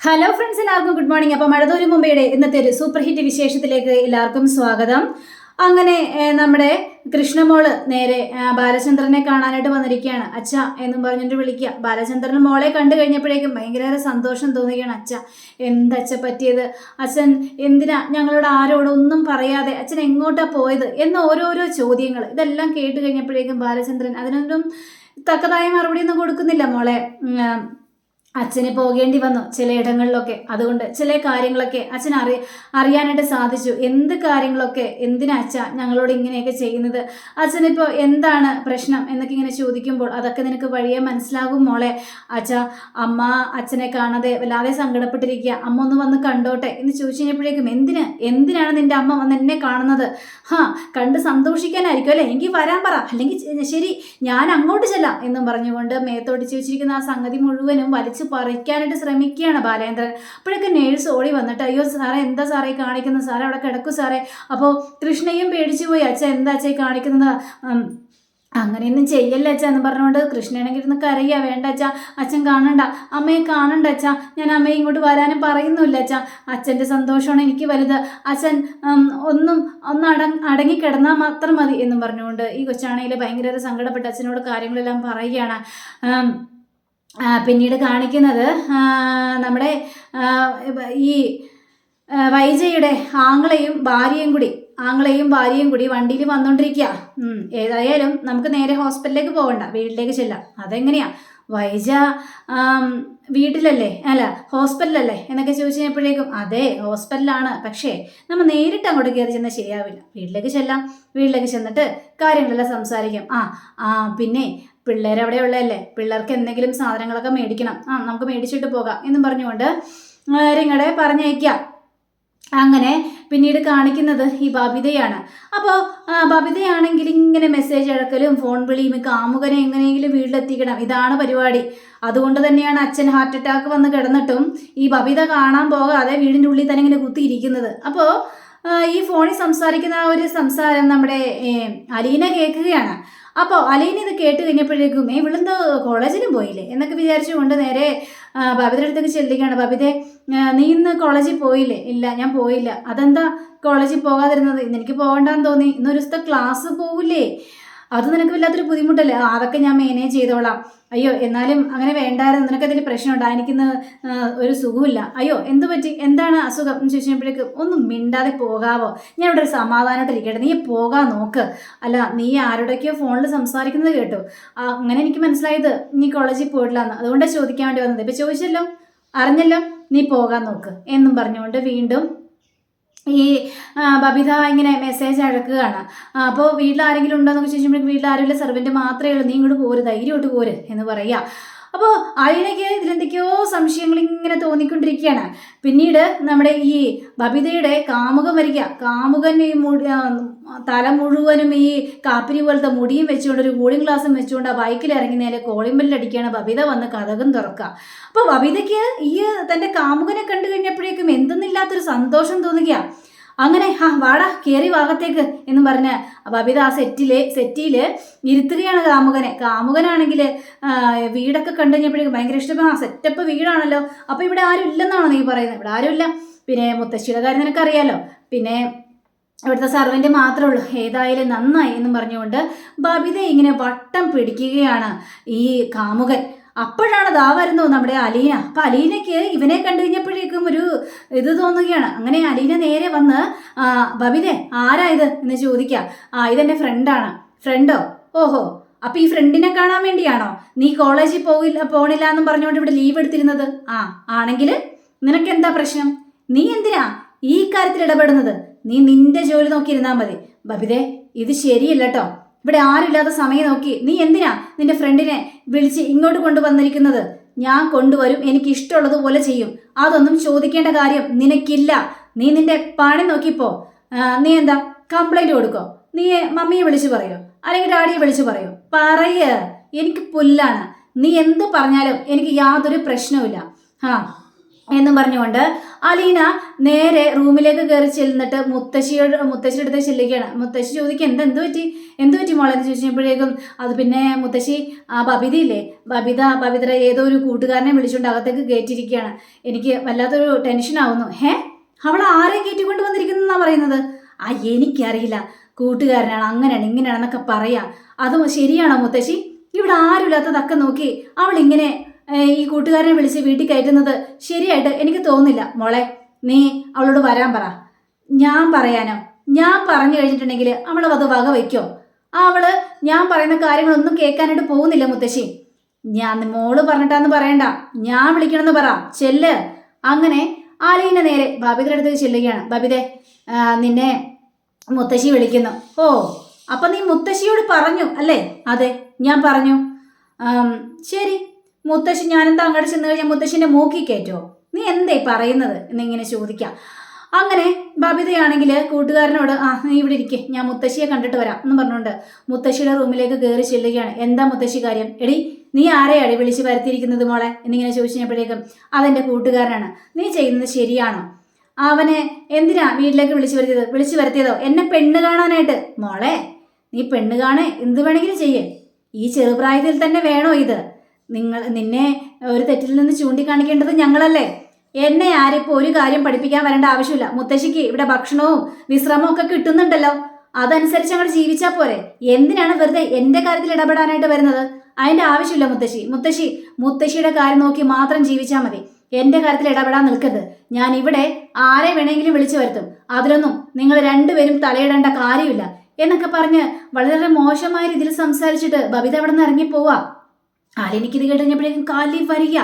Hello friends എല്ലാവർക്കും good morning അപ്പോൾ മഴതൂരി മുംബൈയുടെ ഇന്നത്തെ ഒരു സൂപ്പർ ഹിറ്റ് വിശേഷത്തിലേക്ക് എല്ലാവർക്കും സ്വാഗതം. അങ്ങനെ നമ്മുടെ കൃഷ്ണമോൾ നേരെ ബാലചന്ദ്രനെ കാണാനായിട്ട് വന്നിരിക്കുകയാണ്. അച്ഛ എന്നും പറഞ്ഞിട്ട് വിളിക്കുക. ബാലചന്ദ്രൻ മോളെ കണ്ടു കഴിഞ്ഞപ്പോഴേക്കും ഭയങ്കര സന്തോഷം തോന്നുകയാണ് അച്ഛ. എന്തച്ഛ പറ്റിയത്? അച്ഛൻ എന്തിനാ ഞങ്ങളോട് ആരോടൊന്നും പറയാതെ അച്ഛൻ എങ്ങോട്ടാ പോയത്? എന്ന ഓരോരോ ചോദ്യങ്ങൾ ഇതെല്ലാം കേട്ട് കഴിഞ്ഞപ്പോഴേക്കും ബാലചന്ദ്രൻ അതിനൊന്നും തക്കതായ മറുപടി ഒന്നും കൊടുക്കുന്നില്ല മോളെ. അച്ഛന് പോകേണ്ടി വന്നു ചിലയിടങ്ങളിലൊക്കെ അതുകൊണ്ട് ചില കാര്യങ്ങളൊക്കെ അച്ഛൻ അറി അറിയാനായിട്ട് സാധിച്ചു. എന്ത് കാര്യങ്ങളൊക്കെ എന്തിനാ അച്ഛ ഞങ്ങളോട് ഇങ്ങനെയൊക്കെ ചെയ്യുന്നത്? അച്ഛനിപ്പോൾ എന്താണ് പ്രശ്നം എന്നൊക്കെ ഇങ്ങനെ ചോദിക്കുമ്പോൾ അതൊക്കെ നിനക്ക് വഴിയെ മനസ്സിലാകും മോളെ. അച്ഛ അമ്മ അച്ഛനെ കാണാതെ വല്ലാതെ സങ്കടപ്പെട്ടിരിക്കുക. അമ്മ ഒന്ന് വന്ന് കണ്ടോട്ടെ എന്ന് ചോദിച്ചു കഴിഞ്ഞപ്പോഴേക്കും എന്തിന്? എന്തിനാണ് നിന്റെ അമ്മ വന്ന് എന്നെ കാണുന്നത്? ഹാ കണ്ട് സന്തോഷിക്കാനായിരിക്കും അല്ലേ? എനിക്ക് വരാൻ പറ. അല്ലെങ്കിൽ ശരി ഞാൻ അങ്ങോട്ട് ചെല്ലാം എന്നും പറഞ്ഞുകൊണ്ട് മേത്തോടിച്ച് വെച്ചിരിക്കുന്ന ആ സംഗതി മുഴുവനും വലിച്ചു പറിക്കാനായിട്ട് ശ്രമിക്കുകയാണ് ബാലേന്ദ്രൻ. അപ്പോഴൊക്കെ നേഴ്സ് ഓടി വന്നിട്ട് അയ്യോ സാറേ എന്താ സാറേ കാണിക്കുന്നത്? സാറേ അവിടെ കിടക്കൂ സാറേ അപ്പോൾ കൃഷ്ണയും പേടിച്ചു പോയി അച്ഛ എന്താ അച്ഛ കാണിക്കുന്നത്? അങ്ങനെയൊന്നും ചെയ്യല്ല അച്ഛ? എന്ന് പറഞ്ഞുകൊണ്ട് കൃഷ്ണനാണെങ്കിൽ ഇരുന്ന് കരയുക വേണ്ട അച്ഛ അച്ഛൻ കാണണ്ട അമ്മയെ കാണണ്ട അച്ഛ ഞാൻ അമ്മയെ ഇങ്ങോട്ട് വരാനും പറയുന്നില്ല അച്ഛ. അച്ഛന്റെ സന്തോഷമാണ് എനിക്ക് വലുത്. അച്ഛൻ ഒന്നും ഒന്ന് അട അടങ്ങി കിടന്നാൽ മാത്രം മതി എന്നും പറഞ്ഞുകൊണ്ട് ഈ കൊച്ചാണെങ്കിൽ ഭയങ്കര സങ്കടപ്പെട്ട് അച്ഛനോട് കാര്യങ്ങളെല്ലാം പറയുകയാണ്. പിന്നീട് കാണിക്കുന്നത് നമ്മുടെ ഈ വൈജയുടെ ആങ്ങളെയും ഭാര്യയും കൂടി ആങ്ങളെയും ഭാര്യയും കൂടി വണ്ടിയിൽ വന്നുകൊണ്ടിരിക്കുക ഏതായാലും നമുക്ക് നേരെ ഹോസ്പിറ്റലിലേക്ക് പോകണ്ട വീട്ടിലേക്ക് ചെല്ലാം. അതെങ്ങനെയാ? വൈജ വീട്ടിലല്ലേ? അല്ല ഹോസ്പിറ്റലല്ലേ? എന്നൊക്കെ ചോദിച്ചു കഴിഞ്ഞപ്പോഴേക്കും അതെ ഹോസ്പിറ്റലാണ്. പക്ഷേ നമ്മൾ നേരിട്ട് അങ്ങോട്ട് കയറി ചെന്നാൽ ശരിയാവില്ല. വീട്ടിലേക്ക് ചെല്ലാം. വീട്ടിലേക്ക് ചെന്നിട്ട് കാര്യങ്ങളെല്ലാം സംസാരിക്കാം. ആ ആ പിന്നെ പിള്ളേർ അവിടെ ഉള്ളതല്ലേ പിള്ളേർക്ക് എന്തെങ്കിലും സാധനങ്ങളൊക്കെ മേടിക്കണം. ആ നമുക്ക് മേടിച്ചിട്ട് പോകാം എന്നും പറഞ്ഞുകൊണ്ട് റിങ്ങടെ പറഞ്ഞയക്കാം അങ്ങനെ പിന്നീട് കാണിക്കുന്നത് ഈ ബബിതയാണ്. അപ്പോൾ ബബിതയാണെങ്കിൽ ഇങ്ങനെ മെസ്സേജ് അഴക്കലും ഫോൺ വിളിയും കാമുകനെ എങ്ങനെയെങ്കിലും വീട്ടിലെത്തിക്കണം. ഇതാണ് പരിപാടി. അതുകൊണ്ട് തന്നെയാണ് അച്ഛൻ ഹാർട്ട് അറ്റാക്ക് വന്ന് കിടന്നിട്ടും ഈ ബബിത കാണാൻ പോകാതെ വീടിന്റെ ഉള്ളിൽ തന്നെ ഇങ്ങനെ കുത്തിയിരിക്കുന്നത്. അപ്പോൾ ഈ ഫോണിൽ സംസാരിക്കുന്ന ആ ഒരു സംസാരം നമ്മുടെ അലീന കേൾക്കുകയാണ്. അപ്പോൾ അലീന ഇത് കേട്ട് കഴിഞ്ഞപ്പോഴേക്കും ഏ ഇവിടെന്തോ കോളേജിലും പോയില്ലേ? എന്നൊക്കെ വിചാരിച്ചുകൊണ്ട് നേരെ ബബിതയുടെ അടുത്തേക്ക് ചെല്ലുകയാണ്. ബബിതെ നീ ഇന്ന് കോളേജിൽ പോയില്ലേ? ഇല്ല ഞാൻ പോയില്ല. അതെന്താ കോളേജിൽ പോകാതിരുന്നത്? ഇന്ന് എനിക്ക് പോകണ്ടെന്ന് തോന്നി. ഇന്നൊരു ദിവസത്തെ ക്ലാസ് പോകില്ലേ അത് നിനക്ക് വല്ലാത്തൊരു ബുദ്ധിമുട്ടല്ലേ? അതൊക്കെ ഞാൻ മാനേജ് ചെയ്തോളാം. അയ്യോ എന്നാലും അങ്ങനെ വേണ്ടായിരുന്നു. നിനക്ക് അതിൽ പ്രശ്നമുണ്ട്. എനിക്കിന്ന് ഒരു സുഖമില്ല. അയ്യോ എന്ത് പറ്റി? എന്താണ് അസുഖം? എന്ന് ചോദിച്ചപ്പോഴേക്ക് ഒന്നും മിണ്ടാതെ പോകാവോ? ഞാൻ ഇവിടെ ഒരു സമാധാനമായിട്ട് ഇരിക്കട്ടെ. നീ പോകാൻ നോക്ക്. അല്ല നീ ആരോടൊക്കെയോ ഫോണിൽ സംസാരിക്കുന്നത് കേട്ടു. അങ്ങനെ എനിക്ക് മനസ്സിലായത് നീ കോളേജിൽ പോയിട്ടില്ല എന്ന് അതുകൊണ്ടാണ് ചോദിക്കാൻ വേണ്ടി വന്നത്. ഇപ്പം ചോദിച്ചല്ലോ? അറിഞ്ഞല്ലോ? നീ പോകാൻ നോക്ക്. എന്നും പറഞ്ഞുകൊണ്ട് വീണ്ടും ഈ ബബിത ഇങ്ങനെ മെസ്സേജ് അഴക്കുകയാണ്. അപ്പോൾ വീട്ടിൽ ആരെങ്കിലും ഉണ്ടോ എന്നൊക്കെ ചോദിക്കുമ്പോൾ വീട്ടിൽ ആരുമില്ല സെർവന്റ് മാത്രമേ ഉള്ളൂ. നീ ഇങ്ങോട്ട് പോര് ധൈര്യമായിട്ട് പോര് എന്ന് പറയുക അപ്പോൾ അയിനയ്ക്ക് ഇതിലെന്തൊക്കെയോ സംശയങ്ങൾ ഇങ്ങനെ തോന്നിക്കൊണ്ടിരിക്കുകയാണ് പിന്നീട് നമ്മുടെ ഈ ബബിതയുടെ കാമുകൻ വരിക. കാമുകൻ ഈ തല മുഴുവനും ഈ കാപ്പിരി പോലത്തെ മുടിയും വെച്ചുകൊണ്ട് ഒരു കൂളിംഗ് ഗ്ലാസും വെച്ചുകൊണ്ട് ആ ബൈക്കിൽ ഇറങ്ങി നേരെ കോളിംഗ് ബെല്ലടിക്കുകയാണ് ബബിത വന്ന് കഥകം തുറക്കുക. അപ്പോൾ ബബിതയ്ക്ക് ഈ തന്റെ കാമുകനെ കണ്ടു കഴിഞ്ഞപ്പോഴേക്കും എന്തെന്നില്ലാത്തൊരു സന്തോഷം തോന്നുക അങ്ങനെ ഹാ വാടാ കയറി ഭാഗത്തേക്ക് എന്ന് പറഞ്ഞ് ബബിത ആ സെറ്റിലെ സെറ്റിയിൽ ഇരുത്തുകയാണ് കാമുകനെ. കാമുകനാണെങ്കിൽ വീടൊക്കെ കണ്ടു കഴിഞ്ഞപ്പോഴേക്കും ഭയങ്കര ഇഷ്ടപ്പെടും ആ സെറ്റപ്പ് വീടാണല്ലോ. അപ്പോൾ ഇവിടെ ആരും ഇല്ലെന്നാണോ നീ പറയുന്നത്? ഇവിടെ ആരുമില്ല പിന്നെ മുത്തശ്ശിയുടെ കാര്യം നിനക്കറിയാലോ. പിന്നെ ഇവിടുത്തെ സർവന്റ് മാത്രമേ ഉള്ളൂ. ഏതായാലും നന്നായി എന്നും പറഞ്ഞുകൊണ്ട് ബബിത ഇങ്ങനെ വട്ടം പിടിക്കുകയാണ് ഈ കാമുകൻ. അപ്പോഴാണ് ദാ വരുന്നു നമ്മുടെ അലീന. അപ്പം അലീനയ്ക്ക് ഇവനെ കണ്ടു കഴിഞ്ഞപ്പോഴേക്കും ഒരു ഇത് തോന്നുകയാണ്. അങ്ങനെ അലീന നേരെ വന്ന് ആ, ബബിതെ ആരാ ഇത്? എന്ന് ചോദിക്കുക ആ ഇതെന്റെ ഫ്രണ്ടാണ് ഫ്രണ്ടോ ഓഹോ അപ്പൊ ഈ ഫ്രണ്ടിനെ കാണാൻ വേണ്ടിയാണോ? നീ കോളേജിൽ പോകില്ല പോണില്ല എന്നും പറഞ്ഞുകൊണ്ട് ഇവിടെ ലീവ് എടുത്തിരുന്നത്? ആ ആണെങ്കിൽ നിനക്ക് എന്താ പ്രശ്നം? നീ എന്തിനാ ഈ കാര്യത്തിൽ ഇടപെടുന്നത്? നീ നിന്റെ ജോലി നോക്കിയിരുന്നാ മതി. ബബിതെ ഇത് ശരിയല്ല കേട്ടോ ഇവിടെ ആരുമില്ലാത്ത സമയം നോക്കി. നീ എന്തിനാ നിന്റെ ഫ്രണ്ടിനെ വിളിച്ച് ഇങ്ങോട്ട് കൊണ്ടുവന്നിരിക്കുന്നത്? ഞാൻ കൊണ്ടുവരും എനിക്ക് ഇഷ്ടമുള്ളതുപോലെ ചെയ്യും. അതൊന്നും ചോദിക്കേണ്ട കാര്യം നിനക്കില്ല. നീ നിന്റെ പണി നോക്കിപ്പോ. നീ എന്താ? കംപ്ലൈന്റ് കൊടുക്കോ? നീ മമ്മിയെ വിളിച്ചു പറയോ? അല്ലെങ്കിൽ ഡാഡിയെ വിളിച്ചു പറയോ? പറയ. എനിക്ക് പുല്ലാണ്. നീ എന്ത് പറഞ്ഞാലും എനിക്ക് യാതൊരു പ്രശ്നവുമില്ല. ആ എന്നും പറഞ്ഞുകൊണ്ട് അലീന നേരെ റൂമിലേക്ക് കയറി ചെല്ലുന്നിട്ട് മുത്തശ്ശിയോട് മുത്തശ്ശിയുടെ അടുത്ത് ചെല്ലുകയാണ്. മുത്തശ്ശി ചോദിക്കുക എന്താ എന്ത് പറ്റി? എന്ത് പറ്റി മോളെ? എന്ന് ചോദിച്ചപ്പോഴേക്കും അത് പിന്നെ മുത്തശ്ശി ആ ബബിതയില്ലേ? ബബിത ബബിതര ഏതോ ഒരു കൂട്ടുകാരനെ വിളിച്ചുകൊണ്ട് അകത്തേക്ക് കയറ്റിയിരിക്കുകയാണ് എനിക്ക് വല്ലാത്തൊരു ടെൻഷൻ ആവുന്നു. ഹേ അവൾ ആരെ കയറ്റിക്കൊണ്ട് വന്നിരിക്കുന്നതെന്നാണ് പറയുന്നത്? ആ എനിക്കറിയില്ല. കൂട്ടുകാരനാണ്. അങ്ങനെയാണ് ഇങ്ങനെയാണെന്നൊക്കെ പറയാം. അത് ശരിയാണോ മുത്തശ്ശി? ഇവിടെ ആരുമില്ലാത്തതൊക്കെ നോക്കി അവൾ ഇങ്ങനെ ഈ കൂട്ടുകാരനെ വിളിച്ച് വീട്ടിൽ കയറ്റുന്നത് ശരിയായിട്ട് എനിക്ക് തോന്നുന്നില്ല. മോളെ നീ അവളോട് വരാൻ പറ. ഞാൻ പറയാനോ? ഞാൻ പറഞ്ഞു കഴിഞ്ഞിട്ടുണ്ടെങ്കിൽ അവൾ അത് വക വയ്ക്കോ? അവൾ ഞാൻ പറയുന്ന കാര്യങ്ങളൊന്നും കേൾക്കാനായിട്ട് പോകുന്നില്ല മുത്തശ്ശി. ഞാൻ മോൾ പറഞ്ഞിട്ടാന്ന് പറയണ്ട. ഞാൻ വിളിക്കണമെന്ന് പറ. ചെല്ല്. അങ്ങനെ ആലീന്റെ നേരെ ബബിതയുടെ അടുത്തേക്ക് ചെല്ലുകയാണ്. ബബിതെ നിന്നെ മുത്തശ്ശി വിളിക്കുന്നു. ഓ അപ്പൊ നീ മുത്തശ്ശിയോട് പറഞ്ഞു അല്ലേ? അതെ ഞാൻ പറഞ്ഞു. ശരി. മുത്തശ്ശി ഞാനെന്താ അങ്ങോട്ട് ചെന്ന് കഴിഞ്ഞാൽ മുത്തശ്ശിന്റെ മൂക്കി കയറ്റോ? നീ എന്തേ പറയുന്നത്? എന്നിങ്ങനെ ചോദിക്കാം. അങ്ങനെ ബബിതയാണെങ്കിൽ കൂട്ടുകാരനോട് ആ നീ ഇവിടെ ഇരിക്കേ. ഞാൻ മുത്തശ്ശിയെ കണ്ടിട്ട് വരാം എന്ന് പറഞ്ഞുകൊണ്ട് മുത്തശ്ശിയുടെ റൂമിലേക്ക് കയറി ചെല്ലുകയാണ്. എന്താ മുത്തശ്ശി കാര്യം? എടി നീ ആരെയാണ് വിളിച്ച് വരുത്തിയിരിക്കുന്നത് മോളെ? എന്നിങ്ങനെ ചോദിച്ചപ്പോഴേക്കും അതെന്റെ കൂട്ടുകാരനാണ്. നീ ചെയ്യുന്നത് ശരിയാണോ? അവനെ എന്തിനാ വീട്ടിലേക്ക് വിളിച്ചു വരുത്തിയത്? വിളിച്ചു വരുത്തിയതോ? എന്നെ പെണ്ണ് കാണാനായിട്ട്. മോളെ നീ പെണ്ണ് കാണേ. എന്ത് വേണമെങ്കിലും ചെയ്യേ. ഈ ചെറുപ്രായത്തിൽ തന്നെ വേണോ ഇത്? നിങ്ങൾ നിന്നെ ഒരു തെറ്റിൽ നിന്ന് ചൂണ്ടിക്കാണിക്കേണ്ടത് ഞങ്ങളല്ലേ? എന്നെ ആരിപ്പോൾ ഒരു കാര്യം പഠിപ്പിക്കാൻ വരേണ്ട ആവശ്യമില്ല. മുത്തശ്ശിക്ക് ഇവിടെ ഭക്ഷണവും വിശ്രമവും ഒക്കെ കിട്ടുന്നുണ്ടല്ലോ. അതനുസരിച്ച് അങ്ങോട്ട് ജീവിച്ചാൽ പോരെ. എന്തിനാണ് വെറുതെ എന്റെ കാര്യത്തിൽ ഇടപെടാനായിട്ട് വരുന്നത്? അതിന്റെ ആവശ്യമില്ല മുത്തശ്ശി. മുത്തശ്ശി മുത്തശ്ശിയുടെ കാര്യം നോക്കി മാത്രം ജീവിച്ചാൽ മതി. എന്റെ കാര്യത്തിൽ ഇടപെടാൻ നിൽക്കരുത്. ഞാൻ ഇവിടെ ആരെ വേണമെങ്കിലും വിളിച്ചു വരുത്തും. അതിലൊന്നും നിങ്ങൾ രണ്ടുപേരും തലയിടേണ്ട കാര്യമില്ല. എന്നൊക്കെ പറഞ്ഞ് വളരെ മോശമായ രീതിയിൽ സംസാരിച്ചിട്ട് ബബിത അവിടെ നിന്ന് ഇറങ്ങി പോവാ ആലിനിക്ക് ഇത് കേട്ട് കഴിഞ്ഞപ്പോഴേക്കും കാലിൽ വരിക.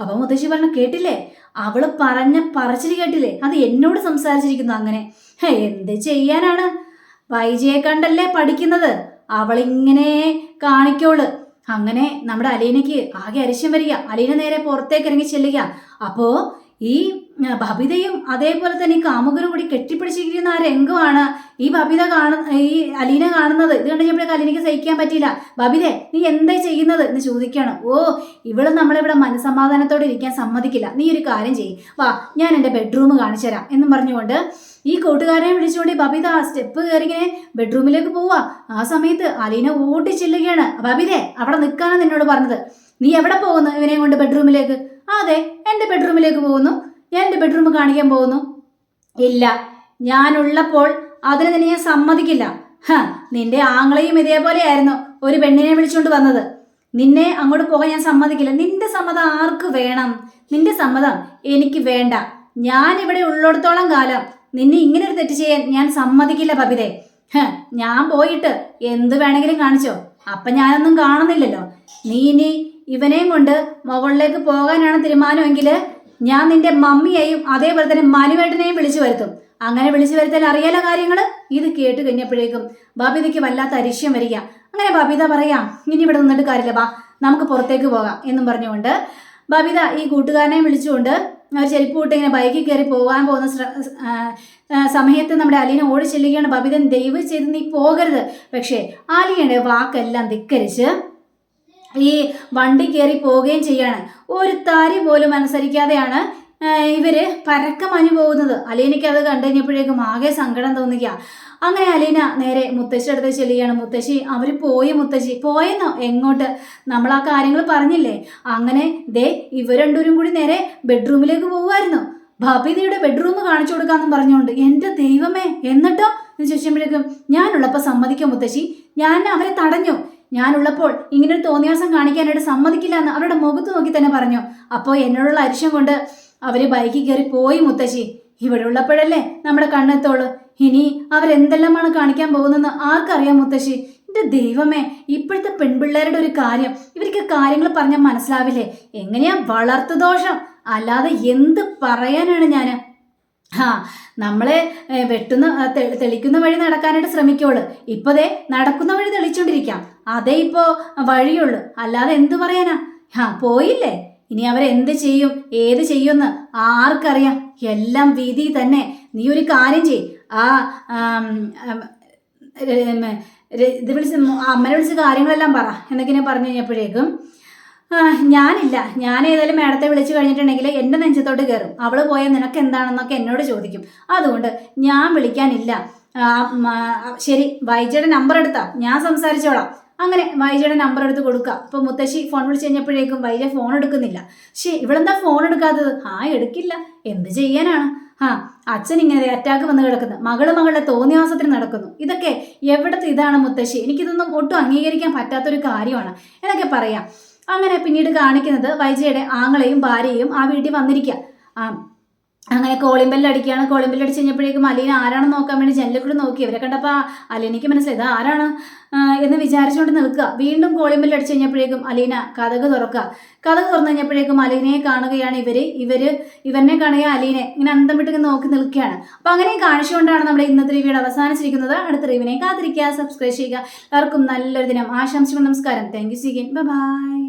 അപ്പൊ മുത്തശ്ശി പറഞ്ഞു കേട്ടില്ലേ? അവൾ പറഞ്ഞ പറച്ചിൽ കേട്ടില്ലേ? അത് എന്നോട് സംസാരിച്ചിരിക്കുന്നു അങ്ങനെ. എന്ത് ചെയ്യാനാണ്? വൈജയെ കണ്ടല്ലേ പഠിക്കുന്നത്? അവളിങ്ങനെ കാണിക്കോൾ. അങ്ങനെ നമ്മുടെ അലീനയ്ക്ക് ആകെ അരിശം വരിക. അലീന നേരെ പുറത്തേക്ക് ഇറങ്ങി ചെല്ലുക. അപ്പോ ഈ ബബിതയും അതേപോലെ തന്നെ ഈ കാമുകനും കൂടി കെട്ടിപ്പിടിച്ചിരിക്കുന്ന ആ രംഗമാണ് ഈ ബബിത കാണുന്ന ഈ അലീന കാണുന്നത്. ഇത് കണ്ടു കണ്ടുകഴിഞ്ഞപ്പോഴേക്ക് അലീനയ്ക്ക് സഹിക്കാൻ പറ്റിയില്ല. ബബിതെ നീ എന്താ ചെയ്യുന്നത്? എന്ന് ചോദിക്കുകയാണ്. ഓ ഇവൾ നമ്മളിവിടെ മനസമാധാനത്തോടെ ഇരിക്കാൻ സമ്മതിക്കില്ല. നീ ഒരു കാര്യം ചെയ്യും. വാ ഞാൻ എന്റെ ബെഡ്റൂം കാണിച്ചു തരാം എന്നും പറഞ്ഞുകൊണ്ട് ഈ കൂട്ടുകാരനെ വിളിച്ചുകൊണ്ട് ബബിത ആ സ്റ്റെപ്പ് കയറി ഇങ്ങനെ ബെഡ്റൂമിലേക്ക് പോവാ. ആ സമയത്ത് അലീന ഓടി ചെല്ലുകയാണ്. ബബിതെ അവിടെ നിൽക്കാനാണ് നിന്നോട് പറഞ്ഞത്. നീ എവിടെ പോകുന്നു ഇവനെ കൊണ്ട് ബെഡ്റൂമിലേക്ക്? അതെ എന്റെ ബെഡ്റൂമിലേക്ക് പോകുന്നു. എന്റെ ബെഡ്റൂം കാണിക്കാൻ പോകുന്നു. ഇല്ല ഞാനുള്ളപ്പോൾ അതിന് നിന്നെ ഞാൻ സമ്മതിക്കില്ല. നിന്റെ ആങ്ങളെയും ഇതേപോലെയായിരുന്നു ഒരു പെണ്ണിനെ വിളിച്ചുകൊണ്ട് വന്നത്. നിന്നെ അങ്ങോട്ട് പോകാൻ ഞാൻ സമ്മതിക്കില്ല. നിന്റെ സമ്മതം ആർക്ക് വേണം? നിന്റെ സമ്മതം എനിക്ക് വേണ്ട. ഞാൻ ഇവിടെ ഉള്ളിടത്തോളം കാലം നിന്നെ ഇങ്ങനെ ഒരു തെറ്റ് ചെയ്യാൻ ഞാൻ സമ്മതിക്കില്ല പപിതെ. ഞാൻ പോയിട്ട് എന്ത് വേണമെങ്കിലും കാണിച്ചോ. അപ്പൊ ഞാനൊന്നും കാണുന്നില്ലല്ലോ. നീ ഇനി ഇവനെയും കൊണ്ട് മുകളിലേക്ക് പോകാനാണ് തീരുമാനമെങ്കിൽ ഞാൻ നിന്റെ മമ്മിയെയും അതേപോലെ തന്നെ മനുവേട്ടനെയും വിളിച്ചു വരുത്തും. അങ്ങനെ വിളിച്ചു വരുത്താൻ അറിയാലോ കാര്യങ്ങൾ ഇത് കേട്ട് കഴിഞ്ഞപ്പോഴേക്കും ബാബിതയ്ക്ക് വല്ലാത്ത അരിശ്യം വരിക. അങ്ങനെ ബാബിത പറയാം ഇനി ഇവിടെ നിന്നിട്ട് കാര്യമില്ല ബാ നമുക്ക് പുറത്തേക്ക് പോകാം എന്നും പറഞ്ഞുകൊണ്ട് ബബിത ഈ കൂട്ടുകാരനെ വിളിച്ചുകൊണ്ട് അവർ ചെരുപ്പ് വിട്ട് ഇങ്ങനെ ബൈക്കിൽ കയറി പോകാൻ പോകുന്ന സമയത്ത് നമ്മുടെ അലീന ഓടി ചെല്ലുകയാണ്. ബബിതൻ ദയവ് ചെയ്ത് നീ പോകരുത്. പക്ഷേ അലിയുടെ വാക്കെല്ലാം ധിക്കരിച്ച് ഈ വണ്ടി കയറി പോവുകയും ചെയ്യാണ്. ഒരു താരി പോലും അനുസരിക്കാതെയാണ് ഇവർ പരക്കം അഞ്ഞു പോകുന്നത്. അലീനയ്ക്ക് അത് കണ്ടു കഴിഞ്ഞപ്പോഴേക്കും ആകെ സങ്കടം തോന്നുക അങ്ങനെ അലീന നേരെ മുത്തശ്ശി അടുത്ത് ചെല്ലുകയാണ്. മുത്തശ്ശി അവർ പോയി മുത്തശ്ശി പോയെന്നോ? എങ്ങോട്ട്? നമ്മൾ ആ കാര്യങ്ങൾ പറഞ്ഞില്ലേ? അങ്ങനെ ദേ ഇവർ രണ്ടുപേരും കൂടി നേരെ ബെഡ്റൂമിലേക്ക് പോകുമായിരുന്നു ഭബിതയുടെ ബെഡ്റൂം കാണിച്ചു കൊടുക്കാമെന്നും പറഞ്ഞുകൊണ്ട് എന്റെ ദൈവമേ എന്നിട്ടോ? എന്ന് ചോദിച്ചപ്പോഴേക്കും ഞാനുള്ളപ്പോൾ സമ്മതിക്കാം മുത്തശ്ശി? ഞാൻ അവരെ തടഞ്ഞു. ഞാനുള്ളപ്പോൾ ഇങ്ങനെ ഒരു തോന്നിയാസം കാണിക്കാനായിട്ട് സമ്മതിക്കില്ല എന്ന് അവരുടെ മുഖത്ത് നോക്കി തന്നെ പറഞ്ഞു. അപ്പോൾ എന്നോടുള്ള അരിശം കൊണ്ട് അവർ ബൈക്കിൽ കയറി പോയി മുത്തശ്ശി. ഇവിടെ ഉള്ളപ്പോഴല്ലേ നമ്മുടെ കണ്ണെത്തോളൂ. ഇനി അവരെന്തെല്ലാമാണ് കാണിക്കാൻ പോകുന്നതെന്ന് ആർക്കറിയാം മുത്തശ്ശി? എന്റെ ദൈവമേ ഇപ്പോഴത്തെ പെൺപിള്ളേരുടെ ഒരു കാര്യം. ഇവർക്ക് കാര്യങ്ങൾ പറഞ്ഞാൽ മനസ്സിലാവില്ലേ? എങ്ങനെയാ വളർത്തു ദോഷം? അല്ലാതെ എന്ത് പറയാനാണ് ഞാൻ ആ നമ്മളെ വെട്ടുന്ന തെളിക്കുന്ന വഴി നടക്കാനായിട്ട് ശ്രമിക്കുള്ളൂ ഇപ്പൊ ദേ നടക്കുന്ന വഴി തെളിച്ചോണ്ടിരിക്കാം. അതേ ഇപ്പോ വഴിയുള്ളൂ. അല്ലാതെ എന്തു പറയാനാ? ആ പോയില്ലേ? ഇനി അവരെന്ത് ചെയ്യും? ഏത് ചെയ്യുമെന്ന് ആർക്കറിയാം. എല്ലാം വീതി തന്നെ. നീ ഒരു കാര്യം ചെയ് ആ ഇത് വിളിച്ച് അമ്മനെ വിളിച്ച് കാര്യങ്ങളെല്ലാം പറ. എന്നൊക്കെ ഞാൻ പറഞ്ഞു കഴിഞ്ഞപ്പോഴേക്കും ഞാനില്ല. ഞാൻ ഏതായാലും മാഡത്തെ വിളിച്ചു കഴിഞ്ഞിട്ടുണ്ടെങ്കിൽ എന്റെ നെഞ്ചത്തോട്ട് കയറും. അവൾ പോയ നിനക്ക് എന്താണെന്നൊക്കെ എന്നോട് ചോദിക്കും. അതുകൊണ്ട് ഞാൻ വിളിക്കാനില്ല. ശരി വൈജയുടെ നമ്പർ എടുത്താ. ഞാൻ സംസാരിച്ചോളാം. അങ്ങനെ വൈജയുടെ നമ്പർ എടുത്ത് കൊടുക്കുക. അപ്പോൾ മുത്തശ്ശി ഫോൺ വിളിച്ച് കഴിഞ്ഞപ്പോഴേക്കും വൈജ ഫോൺ എടുക്കുന്നില്ല. ശരി ഇവളെന്താ ഫോൺ എടുക്കാത്തത്? ആ എടുക്കില്ല. എന്ത് ചെയ്യാനാണ്? ആ അച്ഛൻ ഇങ്ങനെ അറ്റാക്ക് വന്ന് കിടക്കുന്നു. മകൾ മകളുടെ തോന്നിയാസത്തിന് നടക്കുന്നു. ഇതൊക്കെ എവിടത്തെ ഇതാണ് മുത്തശ്ശി? എനിക്കിതൊന്നും ഒട്ടും അംഗീകരിക്കാൻ പറ്റാത്തൊരു കാര്യമാണ്. എന്നൊക്കെ പറയാം. അങ്ങനെ പിന്നീട് കാണിക്കുന്നത് വൈജയുടെ ആങ്ങളെയും ഭാര്യയും ആ വീട്ടിൽ വന്നിരിക്കുക ആ അങ്ങനെ കോളിംബെല്ല് അടിക്കുകയാണ് കോളിംബെല്ല് അടിച്ച് കഴിഞ്ഞപ്പോഴേക്കും അലീന ആരാണെന്ന് നോക്കാൻ വേണ്ടി ജനലിൽ നോക്കി. ഇവരെ കണ്ടപ്പോൾ അലീനയ്ക്ക് മനസ്സിലായി ഇത് ആരാണ്? എന്ന് വിചാരിച്ചുകൊണ്ട് നിൽക്കുക. വീണ്ടും കോളിംബെല്ല് അടിച്ച് കഴിഞ്ഞപ്പോഴേക്കും അലീന കഥക് തുറക്കുക. കഥക് തുറന്നു കഴിഞ്ഞപ്പോഴേക്കും അലീനയെ കാണുകയാണ് ഇവർ ഇവർ ഇവനെ കാണുക അലീനെ ഇങ്ങനെ അന്തം വിട്ട് നോക്കി നിൽക്കുകയാണ്. അപ്പോൾ അങ്ങനെ കാണിച്ചുകൊണ്ടാണ് നമ്മുടെ ഇന്നത്തെ റിവ്യൂടെ അവസാനിച്ചിരിക്കുന്നത്. അടുത്ത റിവ്യൂനെ കാത്തിരിക്കുക. സബ്സ്ക്രൈബ് ചെയ്യുക. എല്ലാവർക്കും നല്ലൊരു ദിനം. ആശംസിക്കുന്നു നമസ്കാരം. Thank you സീകൻ by